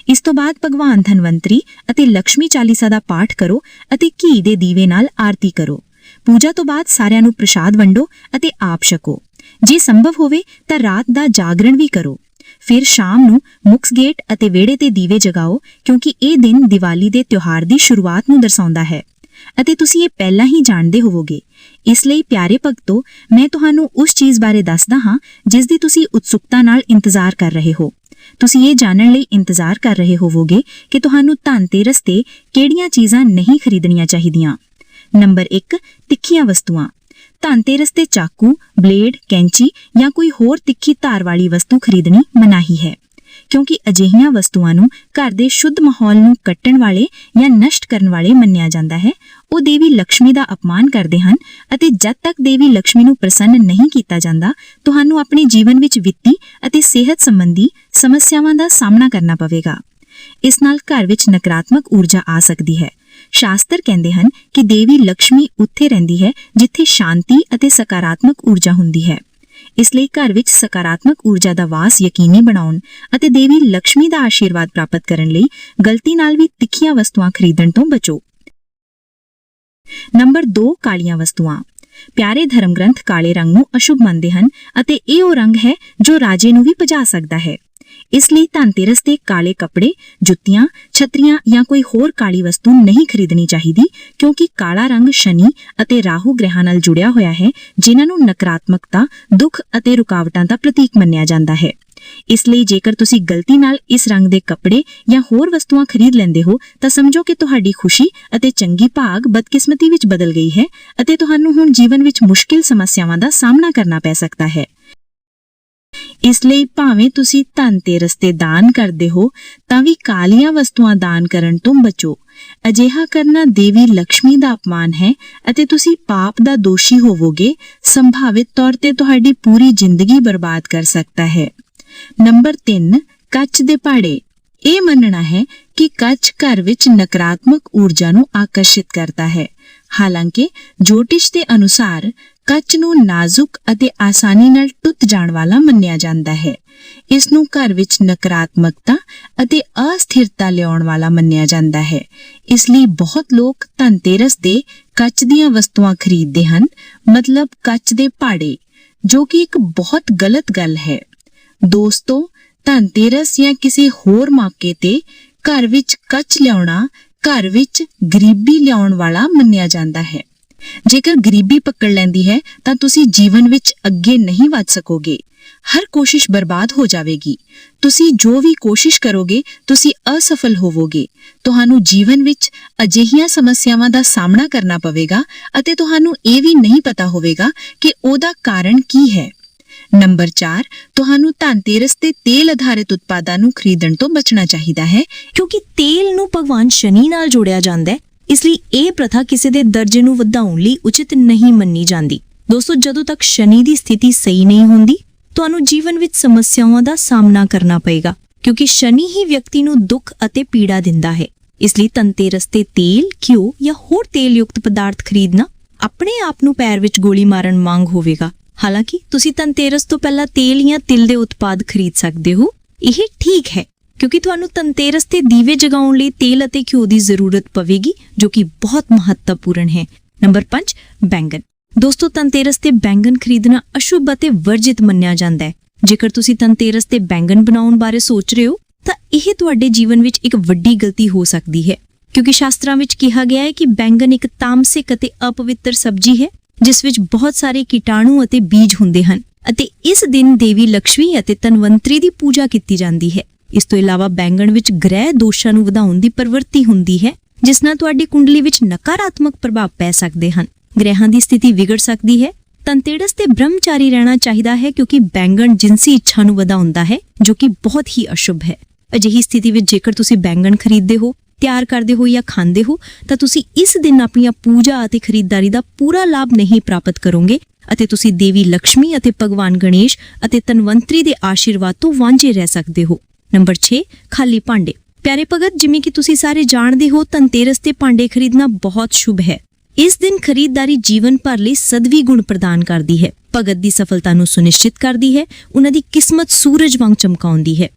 ਇਸ ਤੋਂ ਬਾਅਦ ਭਗਵਾਨ ਧਨਵੰਤਰੀ ਅਤੇ ਲక్ష్ਮੀ ਚਾਲੀਸਾ ਦਾ ਪਾਠ ਕਰੋ ਅਤੇ ਘੀ ਦੇ ਦੀਵੇ ਨਾਲ ਆਰਤੀ ਕਰੋ। ਪੂਜਾ ਤੋਂ ਬਾਅਦ ਸਾਰਿਆਂ ਨੂੰ ਪ੍ਰਸ਼ਾਦ ਵੰਡੋ ਅਤੇ ਆਪ ਛਕੋ। ਜੇ ਸੰਭਵ ਹੋਵੇ ਤਾਂ ਰਾਤ ਦਾ ਜਾਗਰਣ ਵੀ ਕਰੋ। ਫਿਰ ਸ਼ਾਮ ਨੂੰ ਮੁਕਸ ਗੇਟ ਅਤੇ ਵਿਹੜੇ ਤੇ ਦੀਵੇ ਜਗਾਓ, ਕਿਉਂਕਿ ਇਹ ਦਿਨ ਦੀਵਾਲੀ ਦੇ ਤਿਉਹਾਰ ਦੀ ਸ਼ੁਰੂਆਤ ਨੂੰ ਦਰਸਾਉਂਦਾ ਹੈ। ਅਤੇ ਤੁਸੀਂ ਇਹ ਪਹਿਲਾਂ ਹੀ ਜਾਣਦੇ ਹੋਵੋਗੇ। ਇਸ ਲਈ ਪਿਆਰੇ ਭਗਤੋ, ਮੈਂ ਤੁਹਾਨੂੰ ਉਸ ਚੀਜ਼ ਬਾਰੇ ਦੱਸਦਾ ਹਾਂ, ਜਿਸ ਦੀ ਤੁਸੀਂ ਉਤਸੁਕਤਾ ਨਾਲ ਇੰਤਜ਼ਾਰ ਕਰ ਰਹੇ ਹੋ। ਤੁਸੀਂ ਇਹ ਜਾਣਨ ਲਈ ਇੰਤਜ਼ਾਰ ਕਰ ਰਹੇ ਹੋਵੋਗੇ ਕਿ ਤੁਹਾਨੂੰ ਧਨਤੇਰਸ ਤੇ ਕਿਹੜੀਆਂ ਚੀਜ਼ਾਂ ਨਹੀਂ ਖਰੀਦਣੀਆਂ ਚਾਹੀਦੀਆਂ। ਨੰਬਰ 1 ਤਿੱਖੀਆਂ ਵਸਤੂਆਂ। ਧਨਤੇਰਸ ਤੇ ਚਾਕੂ, ਬਲੇਡ, ਕੈਂਚੀ ਜਾਂ ਕੋਈ ਹੋਰ ਤਿੱਖੀ ਧਾਰ ਵਾਲੀ ਵਸਤੂ ਖਰੀਦਣੀ ਮਨਾਹੀ ਹੈ। ਕਿਉਂਕਿ ਅਜਿਹੀਆਂ ਵਸਤੂਆਂ ਨੂੰ ਘਰ ਦੇ ਸ਼ੁੱਧ ਮਾਹੌਲ ਨੂੰ ਕੱਟਣ ਵਾਲੇ ਜਾਂ ਨਸ਼ਟ ਕਰਨ ਵਾਲੇ ਮੰਨਿਆ ਜਾਂਦਾ ਹੈ। ਉਹ ਦੇਵੀ ਲక్ష్ਮੀ ਦਾ ਅਪਮਾਨ ਕਰਦੇ ਹਨ ਅਤੇ ਜਦ ਤੱਕ ਦੇਵੀ ਲక్ష్ਮੀ ਨੂੰ ਪ੍ਰਸੰਨ ਨਹੀਂ ਕੀਤਾ ਜਾਂਦਾ, ਤੁਹਾਨੂੰ ਆਪਣੇ ਜੀਵਨ ਵਿੱਚ ਵਿੱਤੀ ਅਤੇ ਸਿਹਤ ਸੰਬੰਧੀ ਸਮੱਸਿਆਵਾਂ ਦਾ ਸਾਹਮਣਾ ਕਰਨਾ ਪਵੇਗਾ। ਇਸ ਨਾਲ ਘਰ ਵਿੱਚ ਨਕਾਰਾਤਮਕ ਊਰਜਾ ਆ ਸਕਦੀ ਹੈ। ਸ਼ਾਸਤਰ ਕਹਿੰਦੇ ਹਨ ਕਿ ਦੇਵੀ ਲక్ష్ਮੀ ਉੱਥੇ ਰਹਿੰਦੀ ਹੈ ਜਿੱਥੇ ਸ਼ਾਂਤੀ ਅਤੇ ਸਕਾਰਾਤਮਕ ਊਰਜਾ ਹੁੰਦੀ ਹੈ। ਇਸ ਲਈ ਘਰ ਵਿੱਚ ਸਕਾਰਾਤਮਕ ਊਰਜਾ ਦਾ ਵਾਸ ਯਕੀਨੀ ਬਣਾਉਣ ਅਤੇ ਦੇਵੀ ਲక్ష్ਮੀ ਦਾ ਆਸ਼ੀਰਵਾਦ ਪ੍ਰਾਪਤ ਕਰਨ ਲਈ ਗਲਤੀ ਨਾਲ ਵੀ ਤਿੱਖੀਆਂ ਵਸਤੂਆਂ ਖਰੀਦਣ ਤੋਂ ਬਚੋ। ਨੰਬਰ 2 ਕਾਲੀਆਂ ਵਸਤੂਆਂ। ਪਿਆਰੇ ਧਰਮ ਗ੍ਰੰਥ ਕਾਲੇ ਰੰਗ ਨੂੰ ਅਸ਼ੁਭ ਮੰਨਦੇ ਹਨ ਅਤੇ ਇਹ ਉਹ ਰੰਗ ਹੈ ਜੋ ਰਾਜੇ ਨੂੰ ਵੀ ਭਜਾ ਸਕਦਾ ਹੈ। ਇਸ ਲਈ ਧਨਤੇਰਸ ਤੇ ਕਾਲੇ ਕੱਪੜੇ, ਜੁੱਤੀਆਂ, ਛਤਰੀਆਂ ਜਾਂ ਕੋਈ ਹੋਰ ਕਾਲੀ ਵਸਤੂ ਨਹੀਂ ਖਰੀਦਣੀ ਚਾਹੀਦੀ, ਕਿਉਂਕਿ ਕਾਲਾ ਰੰਗ ਸ਼ਨੀ ਅਤੇ ਰਾਹੂ ਗ੍ਰਹਾਂ ਨਾਲ ਜੁੜਿਆ ਹੋਇਆ ਹੈ, ਜਿਨ੍ਹਾਂ ਨੂੰ ਨਕਾਰਾਤਮਕਤਾ, ਦੁੱਖ ਅਤੇ ਰੁਕਾਵਟਾਂ ਦਾ ਪ੍ਰਤੀਕ ਮੰਨਿਆ ਜਾਂਦਾ ਹੈ। ਇਸ ਲਈ ਜੇਕਰ ਤੁਸੀਂ ਗਲਤੀ ਨਾਲ ਇਸ ਰੰਗ ਦੇ ਕੱਪੜੇ ਜਾਂ ਹੋਰ ਵਸਤੂਆਂ ਖਰੀਦ ਲੈਂਦੇ ਹੋ, ਤਾਂ ਸਮਝੋ ਕਿ ਤੁਹਾਡੀ ਖੁਸ਼ੀ ਅਤੇ ਚੰਗੀ ਭਾਗ ਬਦਕਿਸਮਤੀ ਵਿੱਚ ਬਦਲ ਗਈ ਹੈ ਅਤੇ ਤੁਹਾਨੂੰ ਹੁਣ ਜੀਵਨ ਵਿੱਚ ਮੁਸ਼ਕਿਲ ਸਮੱਸਿਆਵਾਂ ਦਾ ਸਾਹਮਣਾ ਕਰਨਾ ਪੈ ਸਕਦਾ ਹੈ। ਇਸ ਲਈ ਭਾਵੇਂ ਤੁਸੀਂ ਧਨਤੇਰਸ ਤੇ ਦਾਨ ਕਰਦੇ ਹੋ, ਤਾਂ ਵੀ ਕਾਲੀਆਂ ਵਸਤੂਆਂ ਦਾਨ ਕਰਨ ਤੋਂ ਬਚੋ। ਅਜਿਹਾ ਕਰਨਾ ਦੇਵੀ ਲక్ష్ਮੀ ਦਾ ਅਪਮਾਨ ਹੈ ਅਤੇ ਤੁਸੀਂ ਪਾਪ ਦਾ ਦੋਸ਼ੀ ਹੋਵੋਗੇ, ਸੰਭਾਵਿਤ ਤੌਰ ਤੇ ਤੁਹਾਡੀ ਪੂਰੀ ਜ਼ਿੰਦਗੀ ਬਰਬਾਦ ਕਰ ਸਕਦਾ ਹੈ। ਨੰਬਰ 3 ਕੱਚ ਦੇ ਭਾੜੇ। ਇਹ ਮੰਨਣਾ ਹੈ ਕਿ ਕੱਚ ਘਰ ਵਿੱਚ ਨਕਾਰਾਤਮਕ ਊਰਜਾ ਨੂੰ ਆਕਰਸ਼ਿਤ ਕਰਦਾ ਹੈ। ਹਾਲਾਂਕਿ, ਜੋਤਿਸ਼ ਦੇ ਅਨੁਸਾਰ ਕੱਚ ਨੂੰ ਨਾਜ਼ੁਕ ਅਤੇ ਆਸਾਨੀ ਨਾਲ ਟੁੱਟ ਜਾਣ ਵਾਲਾ ਮੰਨਿਆ ਜਾਂਦਾ ਹੈ। ਇਸ ਨੂੰ ਘਰ ਵਿੱਚ ਨਕਾਰਾਤਮਕਤਾ ਅਤੇ ਅਸਥਿਰਤਾ ਲਿਆਉਣ ਵਾਲਾ ਮੰਨਿਆ ਜਾਂਦਾ ਹੈ। ਇਸ ਲਈ ਬਹੁਤ ਲੋਕ ਧਨਤੇਰਸ ਦੇ ਕੱਚ ਦੀਆਂ ਵਸਤੂਆਂ ਖਰੀਦਦੇ ਹਨ, ਮਤਲਬ ਕੱਚ ਦੇ ਭਾੜੇ, ਜੋ ਕਿ ਇੱਕ ਬਹੁਤ ਗਲਤ ਗੱਲ ਹੈ। ਦੋਸਤੋ, ਧਨਤੇਰਸ ਜਾਂ ਕਿਸੇ ਹੋਰ ਮੌਕੇ ਤੇ ਘਰ ਵਿੱਚ ਕੱਚ ਲਿਆਉਣਾ ਘਰ ਵਿੱਚ ਗਰੀਬੀ ਲਿਆਉਣ ਵਾਲਾ ਮੰਨਿਆ ਜਾਂਦਾ ਹੈ। ਜੇਕਰ ਗਰੀਬੀ ਪਕੜ ਲੈਂਦੀ ਹੈ, ਤਾਂ ਤੁਸੀਂ ਜੀਵਨ ਵਿੱਚ ਅੱਗੇ ਨਹੀਂ ਵੱਧ ਸਕੋਗੇ। ਹਰ ਕੋਸ਼ਿਸ਼ ਬਰਬਾਦ ਹੋ ਜਾਵੇਗੀ। ਤੁਸੀਂ ਜੋ ਵੀ ਕੋਸ਼ਿਸ਼ ਕਰੋਗੇ, ਤੁਸੀਂ ਅਸਫਲ ਹੋਵੋਗੇ। ਤੁਹਾਨੂੰ ਜੀਵਨ ਵਿੱਚ ਅਜਿਹੀਆਂ ਸਮੱਸਿਆਵਾਂ ਦਾ ਸਾਹਮਣਾ ਕਰਨਾ ਪਵੇਗਾ ਅਤੇ ਤੁਹਾਨੂੰ ਇਹ ਵੀ ਨਹੀਂ ਪਤਾ ਹੋਵੇਗਾ ਕਿ ਉਹਦਾ ਕਾਰਨ ਕੀ ਹੈ। ਨੰਬਰ 4 ਤੁਹਾਨੂੰ ਧਨਤੇਰਸ ਤੇ ਤੇਲ ਆਧਾਰਿਤ ਉਤਪਾਦਾਂ ਨੂੰ ਖਰੀਦਣ ਤੋਂ ਬਚਣਾ ਚਾਹੀਦਾ ਹੈ, ਕਿਉਂਕਿ ਤੇਲ ਨੂੰ ਭਗਵਾਨ ਸ਼ਨੀ ਨਾਲ ਜੋੜਿਆ ਜਾਂਦਾ ਹੈ ਇਸ ਲਈ ਇਹ ਪ੍ਰਥਾ ਕਿਸੇ ਦੇ ਦਰਜੇ ਨੂੰ ਵਧਾਉਣ ਲਈ ਉਚਿਤ ਨਹੀਂ ਮੰਨੀ ਜਾਂਦੀ। ਦੋਸਤੋ, ਜਦੋਂ ਤੱਕ ਸ਼ਨੀ ਦੀ ਸਥਿਤੀ ਸਹੀ ਨਹੀਂ ਹੁੰਦੀ, ਤੁਹਾਨੂੰ ਜੀਵਨ ਵਿੱਚ ਸਮੱਸਿਆਵਾਂ ਦਾ ਸਾਹਮਣਾ ਕਰਨਾ ਪਏਗਾ, ਕਿਉਂਕਿ ਸ਼ਨੀ ਹੀ ਵਿਅਕਤੀ ਨੂੰ ਦੁੱਖ ਅਤੇ ਪੀੜਾ ਦਿੰਦਾ ਹੈ। ਇਸ ਲਈ ਧਨਤੇਰਸ ਤੇ ਤੇਲ, ਘਿਓ ਜਾਂ ਹੋਰ ਤੇਲ ਯੁਕਤ ਪਦਾਰਥ ਖਰੀਦਣਾ ਆਪਣੇ ਆਪ ਨੂੰ ਪੈਰ ਵਿੱਚ ਗੋਲੀ ਮਾਰਨ ਮੰਗ ਹੋਵੇਗਾ। ਹਾਲਾਂਕਿ, ਤੁਸੀਂ ਧਨਤੇਰਸ ਤੋਂ ਪਹਿਲਾਂ ਤੇਲ ਜਾਂ ਤਿਲ ਦੇ ਉਤਪਾਦ ਖਰੀਦ ਸਕਦੇ ਹੋ। ਇਹ ਠੀਕ ਹੈ। ਕਿਉਂਕਿ ਤੁਹਾਨੂੰ ਧਨਤੇਰਸ ਤੇ ਦੀਵੇ ਜਗਾਉਣ ਲਈ ਤੇਲ ਅਤੇ ਘਿਓ ਦੀ ਜ਼ਰੂਰਤ ਪਵੇਗੀ, ਜੋ ਕਿ ਬਹੁਤ ਮਹੱਤਵਪੂਰਨ ਹੈ। ਨੰਬਰ 5 ਬੈਂਗਨ ਦੋਸਤੋ ਧਨਤੇਰਸ ਤੇ ਬੈਂਗਨ ਖਰੀਦਣਾ ਅਸ਼ੁਭ ਅਤੇ ਵਰਜਿਤ ਮੰਨਿਆ ਜਾਂਦਾ ਹੈ। ਜੇਕਰ ਤੁਸੀਂ ਧਨਤੇਰਸ ਤੇ ਬੈਂਗਨ ਬਣਾਉਣ ਬਾਰੇ ਸੋਚ ਰਹੇ ਹੋ, ਤਾਂ ਇਹ ਤੁਹਾਡੇ ਜੀਵਨ ਵਿੱਚ ਇੱਕ ਵੱਡੀ ਗਲਤੀ ਹੋ ਸਕਦੀ ਹੈ। ਕਿਉਂਕਿ ਸ਼ਾਸਤਰਾਂ ਵਿੱਚ ਕਿਹਾ ਗਿਆ ਹੈ ਕਿ ਬੈਂਗਨ ਇੱਕ ਤਾਮਸਿਕ ਅਤੇ ਅਪਵਿੱਤਰ ਸਬਜ਼ੀ ਹੈ, ਜਿਸ ਵਿੱਚ ਬਹੁਤ ਸਾਰੇ ਕੀਟਾਣੂ ਅਤੇ ਬੀਜ ਹੁੰਦੇ ਹਨ ਅਤੇ ਇਸ ਦਿਨ ਦੇਵੀ ਲక్ష్ਮੀ ਅਤੇ ਤਨਵੰਤਰੀ ਦੀ ਪੂਜਾ ਕੀਤੀ ਜਾਂਦੀ ਹੈ। ਇਸ ਤੋਂ ਇਲਾਵਾ ਬੈਂਗਣ ਵਿੱਚ ਗ੍ਰਹਿ ਦੋਸ਼ਾਂ ਨੂੰ ਵਧਾਉਣ ਦੀ ਪ੍ਰਵਿਰਤੀ ਹੁੰਦੀ ਹੈ, ਜਿਸ ਨਾਲ ਤੁਹਾਡੀ ਕੁੰਡਲੀ ਵਿੱਚ ਨਕਾਰਾਤਮਕ ਪ੍ਰਭਾਵ ਪੈ ਸਕਦੇ ਹਨ। ਗ੍ਰਹਿਾਂ ਦੀ ਸਥਿਤੀ ਵਿਗੜ ਸਕਦੀ ਹੈ। ਤੰਤੇੜਸ ਤੇ ਬ੍ਰਹਮਚਾਰੀ ਰਹਿਣਾ ਚਾਹੀਦਾ ਹੈ ਕਿਉਂਕਿ ਬੈਂਗਣ ਜਿਨਸੀ ਇੱਛਾ ਨੂੰ ਵਧਾਉਂਦਾ ਹੈ, ਜੋ ਕਿ ਬਹੁਤ ਹੀ ਅਸ਼ੁਭ ਹੈ। ਅਜਿਹੀ ਸਥਿਤੀ ਵਿੱਚ ਜੇਕਰ ਤੁਸੀਂ ਬੈਂਗਣ ਖਰੀਦਦੇ ਹੋ, ਤਿਆਰ ਕਰਦੇ ਹੋ ਜਾਂ ਖਾਂਦੇ ਹੋ, ਤਾਂ ਤੁਸੀਂ ਇਸ ਦਿਨ ਆਪਣੀਆਂ ਪੂਜਾ ਅਤੇ ਖਰੀਦਦਾਰੀ ਦਾ ਪੂਰਾ ਲਾਭ ਨਹੀਂ ਪ੍ਰਾਪਤ ਕਰੋਗੇ ਅਤੇ ਤੁਸੀਂ ਦੇਵੀ ਲక్ష్ਮੀ ਅਤੇ ਭਗਵਾਨ ਗਣੇਸ਼ ਅਤੇ ਤਨਵੰਤਰੀ ਦੇ ਆਸ਼ੀਰਵਾਦ ਤੋਂ ਵਾਂਝੇ ਰਹਿ ਸਕਦੇ ਹੋ। ਨੰਬਰ 6 ਖਾਲੀ ਭਾਂਡੇ। ਪਿਆਰੇ ਭਗਤ, ਜਿਵੇਂ ਕਿ ਤੁਸੀਂ ਸਾਰੇ ਜਾਣਦੇ ਹੋ, ਧਨਤੇਰਸ ਤੇ ਭਾਂਡੇ ਖਰੀਦਣਾ ਬਹੁਤ ਸ਼ੁਭ ਹੈ। ਇਸ ਦਿਨ ਖਰੀਦਦਾਰੀ ਜੀਵਨ ਭਰ ਲਈ ਸਦਵੀ ਗੁਣ ਪ੍ਰਦਾਨ ਕਰਦੀ ਹੈ। ਭਗਤ ਦੀ ਸਫਲਤਾ ਨੂੰ ਸੁਨਿਸ਼ਚਿਤ ਕਰਦੀ ਹੈ, ਉਹਨਾਂ ਦੀ ਕਿਸਮਤ ਸੂਰਜ ਵਾਂਗ ਚਮਕਾਉਂਦੀ ਹੈ।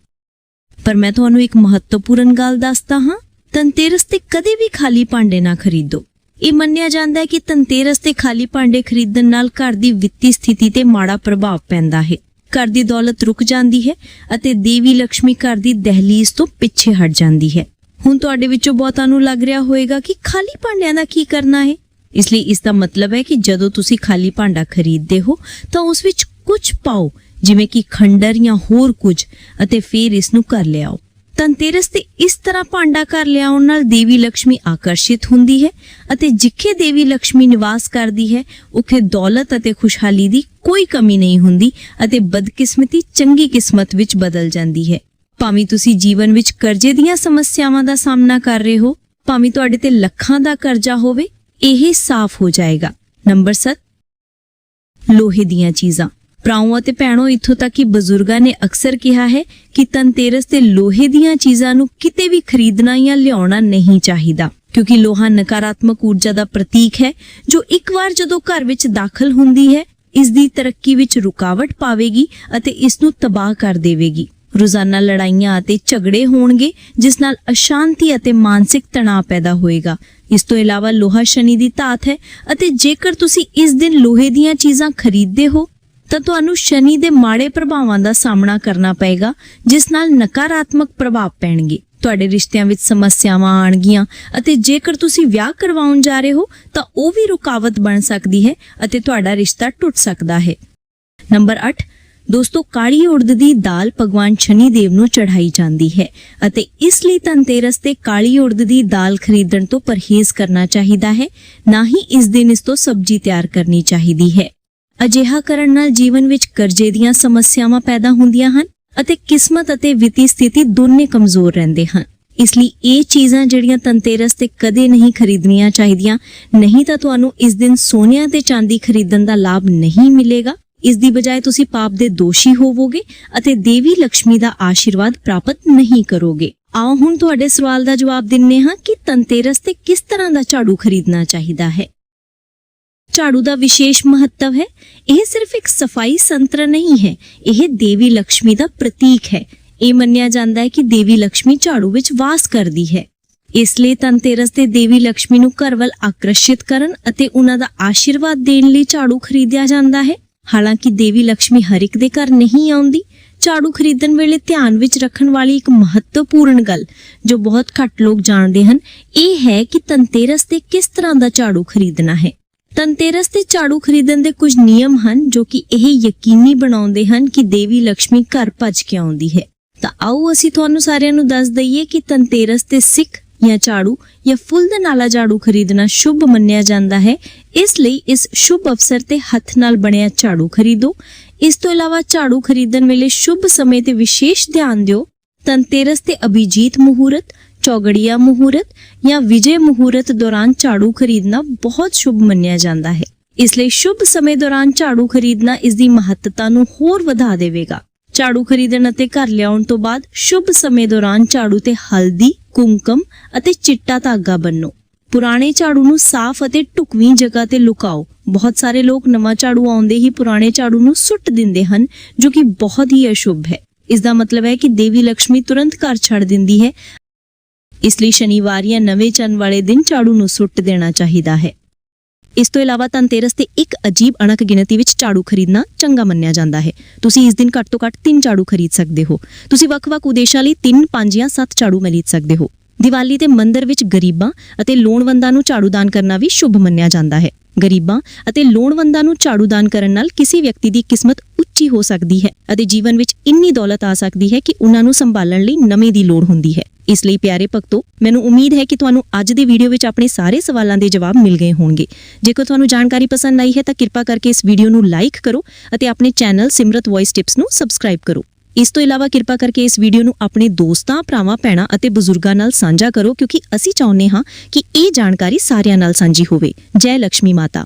ਪਰ ਮੈਂ ਤੁਹਾਨੂੰ ਇੱਕ ਮਹੱਤਵਪੂਰਨ ਗੱਲ ਦੱਸਦਾ ਹਾਂ, ਧਨਤੇਰਸ ਤੇ ਕਦੇ ਵੀ ਖਾਲੀ ਭਾਂਡੇ ਨਾ ਖਰੀਦੋ। ਇਹ ਮੰਨਿਆ ਜਾਂਦਾ ਹੈ ਕਿ ਧਨਤੇਰਸ ਤੇ ਖਾਲੀ ਭਾਂਡੇ ਖਰੀਦਣ ਨਾਲ ਘਰ ਦੀ ਵਿੱਤੀ ਸਥਿਤੀ ਤੇ ਮਾੜਾ ਪ੍ਰਭਾਵ ਪੈਂਦਾ ਹੈ। ਘਰ ਦੀ ਦੌਲਤ ਰੁਕ ਜਾਂਦੀ ਹੈ ਅਤੇ ਦੇਵੀ ਲక్ష్ਮੀ ਘਰ ਦੀ ਦਹਲੀਜ਼ ਤੋਂ ਪਿੱਛੇ ਹਟ ਜਾਂਦੀ ਹੈ। ਹੁਣ ਤੁਹਾਡੇ ਵਿੱਚੋਂ ਬਹੁਤਾਂ ਨੂੰ ਲੱਗ ਰਿਹਾ ਹੋਵੇਗਾ ਕਿ ਖਾਲੀ ਭਾਂਡਿਆਂ ਦਾ ਕੀ ਕਰਨਾ ਹੈ। ਇਸ ਲਈ ਇਸ ਦਾ ਮਤਲਬ ਹੈ ਕਿ ਜਦੋਂ ਤੁਸੀਂ ਖਾਲੀ ਭਾਂਡਾ ਖਰੀਦਦੇ ਹੋ, ਤਾਂ ਉਸ ਵਿੱਚ ਕੁਝ ਪਾਓ, ਜਿਵੇਂ ਕਿ ਖੰਡਰ ਜਾਂ ਹੋਰ ਕੁਝ, ਅਤੇ ਫਿਰ ਇਸ ਨੂੰ ਕਰ ਲਿਆਓ। ਤੰਤੇਰਸ ਤੇ ਇਸ ਤਰ੍ਹਾਂ ਭਾਂਡਾ ਕਰ ਲਿਆਉਣ ਨਾਲ ਦੇਵੀ ਲక్ష్ਮੀ ਆਕਰਸ਼ਿਤ ਹੁੰਦੀ ਹੈ ਅਤੇ ਜਿੱਥੇ ਦੇਵੀ ਲక్ష్ਮੀ ਨਿਵਾਸ ਕਰਦੀ ਹੈ, ਉਥੇ ਦੌਲਤ ਅਤੇ ਖੁਸ਼ਹਾਲੀ ਦੀ ਕੋਈ ਕਮੀ ਨਹੀਂ ਹੁੰਦੀ ਅਤੇ ਬਦਕਿਸਮਤੀ ਚੰਗੀ ਕਿਸਮਤ ਵਿੱਚ ਬਦਲ ਜਾਂਦੀ ਹੈ। ਭਾਵੇਂ ਤੁਸੀਂ ਜੀਵਨ ਵਿੱਚ ਕਰਜ਼ੇ ਦੀਆਂ ਸਮੱਸਿਆਵਾਂ ਦਾ ਸਾਹਮਣਾ ਕਰ ਰਹੇ ਹੋ, ਭਾਵੇਂ ਤੁਹਾਡੇ ਤੇ ਲੱਖਾਂ ਦਾ ਕਰਜ਼ਾ ਹੋਵੇ, ਇਹ ਸਾਫ਼ ਹੋ ਜਾਏਗਾ। ਨੰਬਰ 7 ਲੋਹੇ ਦੀਆਂ ਚੀਜ਼ਾਂ। ਭਰਾਓ ਅਤੇ ਭੈਣੋ, ਇੱਥੋਂ ਤੱਕ ਕਿ ਬਜ਼ੁਰਗਾਂ ਨੇ ਅਕਸਰ ਕਿਹਾ ਹੈ ਕਿ ਧਨਤੇਰਸ ਤੇ ਲੋਹੇ ਦੀਆਂ ਚੀਜ਼ਾਂ ਨੂੰ ਕਿਤੇ ਵੀ ਖਰੀਦਣਾ ਜਾਂ ਲਿਆਉਣਾ ਨਹੀਂ ਚਾਹੀਦਾ, ਕਿਉਂਕਿ ਲੋਹਾ ਨਕਾਰਾਤਮਕ ਊਰਜਾ ਦਾ ਪ੍ਰਤੀਕ ਹੈ, ਜੋ ਇੱਕ ਵਾਰ ਜਦੋਂ ਘਰ ਵਿੱਚ ਦਾਖਲ ਹੁੰਦੀ ਹੈ ਇਸ ਦੀ ਤਰੱਕੀ ਵਿੱਚ ਰੁਕਾਵਟ ਪਾਵੇਗੀ ਅਤੇ ਇਸ ਨੂੰ ਤਬਾਹ ਕਰ ਦੇਵੇਗੀ। ਰੋਜ਼ਾਨਾ ਲੜਾਈਆਂ ਅਤੇ ਝਗੜੇ ਹੋਣਗੇ, ਜਿਸ ਨਾਲ ਅਸ਼ਾਂਤੀ ਅਤੇ ਮਾਨਸਿਕ ਤਣਾਅ ਪੈਦਾ ਹੋਏਗਾ। ਇਸ ਤੋਂ ਇਲਾਵਾ ਲੋਹਾ ਸ਼ਨੀ ਦੀ ਧਾਤ ਹੈ ਅਤੇ ਜੇਕਰ ਤੁਸੀਂ ਇਸ ਦਿਨ ਲੋਹੇ ਦੀਆਂ ਚੀਜ਼ਾਂ ਖਰੀਦਦੇ ਹੋ ਤਾਂ ਤੁਹਾਨੂੰ ਸ਼ਨੀ ਦੇ ਮਾੜੇ ਪ੍ਰਭਾਵਾਂ ਦਾ ਸਾਹਮਣਾ ਕਰਨਾ ਪਏਗਾ, ਜਿਸ ਨਾਲ ਨਕਾਰਾਤਮਕ ਪ੍ਰਭਾਵ ਪੈਣਗੇ। ਤੁਹਾਡੇ ਰਿਸ਼ਤਿਆਂ ਵਿੱਚ ਸਮੱਸਿਆਵਾਂ ਆਣਗੀਆਂ ਅਤੇ ਜੇਕਰ ਤੁਸੀਂ ਵਿਆਹ ਕਰਵਾਉਣ ਜਾ ਰਹੇ ਹੋ, ਤਾਂ ਉਹ ਵੀ ਰੁਕਾਵਟ ਬਣ ਸਕਦੀ ਹੈ ਅਤੇ ਤੁਹਾਡਾ ਰਿਸ਼ਤਾ ਟੁੱਟ ਸਕਦਾ ਹੈ। ਨੰਬਰ 8 ਦੋਸਤੋ, ਕਾਲੀ ਉੜਦ ਦੀ ਦਾਲ ਭਗਵਾਨ ਸ਼ਨੀ ਦੇਵ ਨੂੰ ਚੜਾਈ ਜਾਂਦੀ ਹੈ ਅਤੇ ਇਸ ਲਈ ਧਨਤੇਰਸ ਤੇ ਕਾਲੀ ਉੜਦ ਦੀ ਦਾਲ ਖਰੀਦਣ ਤੋਂ ਪਰਹੇਜ਼ ਕਰਨਾ ਚਾਹੀਦਾ ਹੈ, ਨਾ ਹੀ ਇਸ ਦਿਨ ਇਸ ਤੋਂ ਸਬਜ਼ੀ ਤਿਆਰ ਕਰਨੀ ਚਾਹੀਦੀ ਹੈ। ਅਜਿਹਾ ਕਰਨ ਨਾਲ ਜੀਵਨ ਵਿੱਚ ਕਰਜ਼ੇ ਦੀਆਂ ਸਮੱਸਿਆਵਾਂ ਪੈਦਾ ਹੁੰਦੀਆਂ ਹਨ ਅਤੇ ਕਿਸਮਤ ਅਤੇ ਵਿੱਤੀ ਸਥਿਤੀ ਦੋਨੇ ਕਮਜ਼ੋਰ ਰਹਿੰਦੇ ਹਨ। ਇਸ ਲਈ ਇਹ ਚੀਜ਼ਾਂ ਜਿਹੜੀਆਂ ਤੰਤੇਰਸ ਤੇ ਕਦੇ ਨਹੀਂ ਖਰੀਦਣੀਆਂ ਚਾਹੀਦੀਆਂ, ਨਹੀਂ ਤਾਂ ਤੁਹਾਨੂੰ ਇਸ ਦਿਨ ਸੋਨਿਆਂ ਤੇ ਚਾਂਦੀ ਖਰੀਦਣ ਦਾ ਲਾਭ ਨਹੀਂ ਮਿਲੇਗਾ। ਇਸ ਦੀ ਬਜਾਏ ਤੁਸੀਂ ਪਾਪ ਦੇ ਦੋਸ਼ੀ ਹੋਵੋਗੇ ਅਤੇ ਦੇਵੀ ਲక్ష్ਮੀ ਦਾ ਆਸ਼ੀਰਵਾਦ ਪ੍ਰਾਪਤ ਨਹੀਂ ਕਰੋਗੇ। ਆਓ ਹੁਣ ਤੁਹਾਡੇ ਸਵਾਲ ਦਾ ਜਵਾਬ ਦਿੰਨੇ ਹਾਂ ਕਿ ਤੰਤੇਰਸ ਤੇ ਕਿਸ ਤਰ੍ਹਾਂ ਦਾ ਝਾੜੂ ਖਰੀਦਣਾ ਚਾਹੀਦਾ ਹੈ। ਝਾੜੂ ਦਾ ਵਿਸ਼ੇਸ਼ ਮਹੱਤਵ ਹੈ। ਇਹ ਸਿਰਫ ਇੱਕ ਸਫ਼ਾਈ ਸੰਤਰ ਨਹੀਂ ਹੈ। ਇਹ ਦੇਵੀ ਲక్ష్ਮੀ ਦਾ ਪ੍ਰਤੀਕ ਹੈ। ਇਹ ਮੰਨਿਆ ਜਾਂਦਾ ਹੈ ਕਿ ਦੇਵੀ ਲక్ష్ਮੀ ਝਾੜੂ ਵਿੱਚ ਵਾਸ ਕਰਦੀ ਹੈ। ਇਸ ਲਈ ਤੰਤੇਰਸ ਤੇ ਦੇਵੀ ਲక్ష్ਮੀ ਨੂੰ ਘਰ ਆਕਰਸ਼ਿਤ ਕਰਨ ਅਤੇ ਉਹਨਾਂ ਦਾ ਆਸ਼ੀਰਵਾਦ ਦੇਣ ਲਈ ਝਾੜੂ ਖਰੀਦਿਆ ਜਾਂਦਾ ਹੈ। ਹਾਲਾਂਕਿ ਦੇਵੀ ਲక్ష్ਮੀ ਹਰ ਇੱਕ ਦੇ ਘਰ ਨਹੀਂ ਆਉਂਦੀ, ਝਾੜੂ ਖਰੀਦਣ ਵੇਲੇ ਧਿਆਨ ਵਿੱਚ ਰੱਖਣ ਵਾਲੀ ਇੱਕ ਮਹੱਤਵਪੂਰਨ ਗੱਲ ਜੋ ਬਹੁਤ ਘੱਟ ਲੋਕ ਜਾਣਦੇ ਹਨ, ਇਹ ਹੈ ਕਿ ਤੰਤੇਰਸ ਤੇ ਕਿਸ ਤਰ੍ਹਾਂ ਦਾ ਝਾੜੂ ਖਰੀਦਣਾ ਹੈ। ਧਨਤੇਰਸ ਤੇ ਝਾੜੂ ਖਰੀਦਣ ਦੇ ਕੁਝ ਨਿਯਮ ਹਨ ਜੋ ਕਿ ਇਹ ਯਕੀਨੀ ਬਣਾਉਂਦੇ ਹਨ ਕਿ ਦੇਵੀ ਲక్ష్ਮੀ ਘਰ ਭੱਜ ਕੇ ਆਉਂਦੀ ਹੈ। ਤਾਂ ਆਓ ਅਸੀਂ ਤੁਹਾਨੂੰ ਸਾਰਿਆਂ ਨੂੰ ਦੱਸ ਦਈਏ ਕਿ ਧਨਤੇਰਸ ਤੇ ਸਿੱਖ ਜਾਂ ਝਾੜੂ ਜਾਂ ਫੁੱਲ ਦੇ ਨਾਲਾ ਝਾੜੂ ਖਰੀਦਣਾ ਸ਼ੁਭ ਮੰਨਿਆ ਜਾਂਦਾ ਹੈ। ਇਸ ਲਈ ਇਸ ਸ਼ੁਭ ਅਵਸਰ ਤੇ ਹੱਥ ਨਾਲ ਬਣਿਆ ਝਾੜੂ ਖਰੀਦੋ। ਇਸ ਤੋਂ ਇਲਾਵਾ ਝਾੜੂ ਖਰੀਦਣ ਵੇਲੇ ਸ਼ੁਭ ਸਮੇਂ ਤੇ ਵਿਸ਼ੇਸ਼ ਧਿਆਨ ਦਿਓ। ਧਨਤੇਰਸ ਤੇ ਅਭਿਜੀਤ ਮਹੂਰਤ ਚੌਗੜੀਆ ਮਹੂਰਤ ਜਾਂ ਵਿਜੇ ਮਹੂਰਤ ਦੌਰਾਨ ਝਾੜੂ ਖਰੀਦਣਾ ਬਹੁਤ ਸ਼ੁਭ ਮੰਨਿਆ ਜਾਂਦਾ ਹੈ। ਇਸ ਲਈ ਸ਼ੁਭ ਸਮੇਂ ਦੌਰਾਨ ਝਾੜੂ ਖਰੀਦਣਾ ਇਸ ਦੀ ਮਹੱਤਤਾ ਨੂੰ ਹੋਰ ਵਧਾ ਦੇਵੇਗਾ। ਝਾੜੂ ਖਰੀਦਣ ਅਤੇ ਘਰ ਲਿਆਉਣ ਤੋਂ ਬਾਅਦ ਸ਼ੁਭ ਸਮੇਂ ਦੌਰਾਨ ਝਾੜੂ ਤੇ ਹਲਦੀ, ਕੁੰਕਮ ਅਤੇ ਚਿੱਟਾ ਧਾਗਾ ਬੰਨੋ। ਪੁਰਾਣੇ ਝਾੜੂ ਨੂੰ ਸਾਫ਼ ਅਤੇ ਢੁਕਵੀਂ ਜਗ੍ਹਾ ਤੇ ਲੁਕਾਓ। ਬਹੁਤ ਸਾਰੇ ਲੋਕ ਨਵਾਂ ਝਾੜੂ ਆਉਂਦੇ ਹੀ ਪੁਰਾਣੇ ਝਾੜੂ ਨੂੰ ਸੁੱਟ ਦਿੰਦੇ ਹਨ, ਜੋ ਕਿ ਬਹੁਤ ਹੀ ਅਸ਼ੁਭ ਹੈ। ਇਸ ਦਾ ਮਤਲਬ ਹੈ ਕਿ ਦੇਵੀ ਲక్ష్ਮੀ ਤੁਰੰਤ ਘਰ ਛੱਡ ਦਿੰਦੀ ਹੈ ਇਸ ਲਈ ਸ਼ਨੀਵਾਰ ਜਾਂ ਨਵੇਂ ਚੰਨ ਵਾਲੇ ਦਿਨ ਝਾੜੂ ਨੂੰ ਸੁੱਟ ਦੇਣਾ ਚਾਹੀਦਾ ਹੈ। ਇਸ ਤੋਂ ਇਲਾਵਾ ਧਨਤੇਰਸ ਤੇ ਇੱਕ ਅਜੀਬ ਅਣਕ ਗਿਣਤੀ ਵਿੱਚ ਝਾੜੂ ਖਰੀਦਣਾ ਚੰਗਾ ਮੰਨਿਆ ਜਾਂਦਾ ਹੈ। ਤੁਸੀਂ ਇਸ ਦਿਨ ਘੱਟ ਤੋਂ ਘੱਟ 3 ਝਾੜੂ ਖਰੀਦ ਸਕਦੇ ਹੋ। ਤੁਸੀਂ ਵੱਖ-ਵੱਖ ਉਦੇਸ਼ਾਂ ਲਈ 3, 5 ਜਾਂ 7 ਝਾੜੂ ਖਰੀਦ ਸਕਦੇ ਹੋ। ਦੀਵਾਲੀ ਤੇ ਮੰਦਰ ਵਿੱਚ ਗਰੀਬਾਂ ਅਤੇ ਲੋੜਵੰਦਾਂ ਨੂੰ ਝਾੜੂ ਦਾਨ ਕਰਨਾ ਵੀ ਸ਼ੁਭ ਮੰਨਿਆ ਜਾਂਦਾ ਹੈ। ਗਰੀਬਾਂ ਅਤੇ ਲੋੜਵੰਦਾਂ ਨੂੰ ਝਾੜੂ ਦਾਨ ਕਰਨ ਨਾਲ ਕਿਸੇ ਵਿਅਕਤੀ ਦੀ ਕਿਸਮਤ ਉੱਚੀ ਹੋ ਸਕਦੀ ਹੈ ਅਤੇ ਜੀਵਨ ਵਿੱਚ ਇੰਨੀ ਦੌਲਤ ਆ ਸਕਦੀ ਹੈ ਕਿ ਉਹਨਾਂ ਨੂੰ ਸੰਭਾਲਣ ਲਈ ਨਵੇਂ ਦੀ ਲੋੜ ਹੁੰਦੀ ਹੈ। ਇਸ ਲਈ ਪਿਆਰੇ ਭਗਤੋ, ਮੈਨੂੰ ਉਮੀਦ ਹੈ ਕਿ ਤੁਹਾਨੂੰ ਅੱਜ ਦੇ ਵੀਡੀਓ ਵਿੱਚ ਆਪਣੇ ਸਾਰੇ ਸਵਾਲਾਂ ਦੇ ਜਵਾਬ ਮਿਲ ਗਏ ਹੋਣਗੇ। ਜੇਕਰ ਤੁਹਾਨੂੰ ਜਾਣਕਾਰੀ ਪਸੰਦ ਆਈ ਹੈ ਤਾਂ ਕਿਰਪਾ ਕਰਕੇ ਇਸ ਵੀਡੀਓ ਨੂੰ ਲਾਈਕ ਕਰੋ ਅਤੇ ਆਪਣੇ ਚੈਨਲ ਸਿਮਰਤ ਵੌਇਸ ਟਿਪਸ ਨੂੰ ਸਬਸਕ੍ਰਾਈਬ ਕਰੋ। ਇਸ ਤੋਂ ਇਲਾਵਾ ਕਿਰਪਾ ਕਰਕੇ ਇਸ ਵੀਡੀਓ ਨੂੰ ਆਪਣੇ ਦੋਸਤਾਂ, ਭਰਾਵਾਂ, ਭੈਣਾਂ ਅਤੇ ਬਜ਼ੁਰਗਾਂ ਨਾਲ ਸਾਂਝਾ ਕਰੋ ਕਿਉਂਕਿ ਅਸੀਂ ਚਾਹੁੰਦੇ ਹਾਂ ਕਿ ਇਹ ਜਾਣਕਾਰੀ ਸਾਰਿਆਂ ਨਾਲ ਸਾਂਝੀ ਹੋਵੇ। ਜੈ ਲక్ష్ਮੀ ਮਾਤਾ।